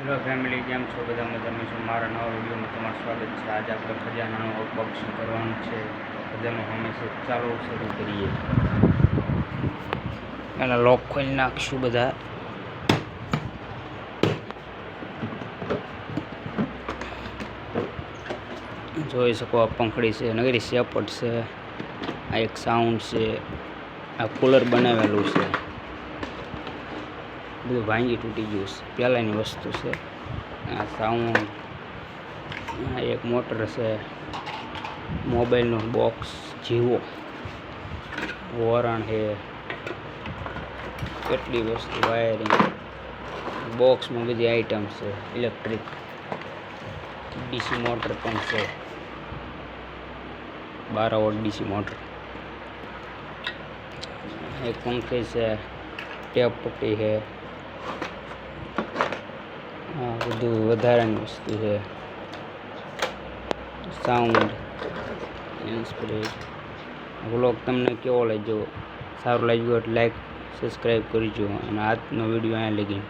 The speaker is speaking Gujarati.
હેલો ફેમિલી કેમ છો? બધા મજામાં છો. મારા નવા વિડીયોમાં તમારું સ્વાગત છે. આજે આપણે ખજાનાનું અનબોક્સિંગ કરવાનું છે. ખજાનો હંમેશા ચાલુ શરૂ કરીએ. એના લોક ખોલી નાખશું બધા. જોઈ શકો આ પંખડી છે, નગરી સેપટ છે. આ એક સાઉન્ડ છે. આ કુલર બનાવેલું છે. બધું ભાંગી તૂટી ગયું છે. પહેલાંની વસ્તુ છે. આ સાઉન્ડ એક મોટર છે. મોબાઈલનું બોક્સ જીવો. વરણ છે. કેટલી વસ્તુ વાયરિંગ. બોક્સમાં બધી આઈટમ છે. ઇલેક્ટ્રિક ડીસી મોટર પણ છે. બાર વોટ ડીસી મોટર. એક પંખી છે. ટેપ પટ્ટી છે. આ બધું વધારાની વસ્તુ છે. સાઉન્ડ ઇન્સ્પિરેટ વ્લોગ તમને કેવો લાગ્યો? સારું લાગ્યું એટલે લાઈક સબસ્ક્રાઈબ કરજો. અને આજનો વીડિયો અહીંયા લગી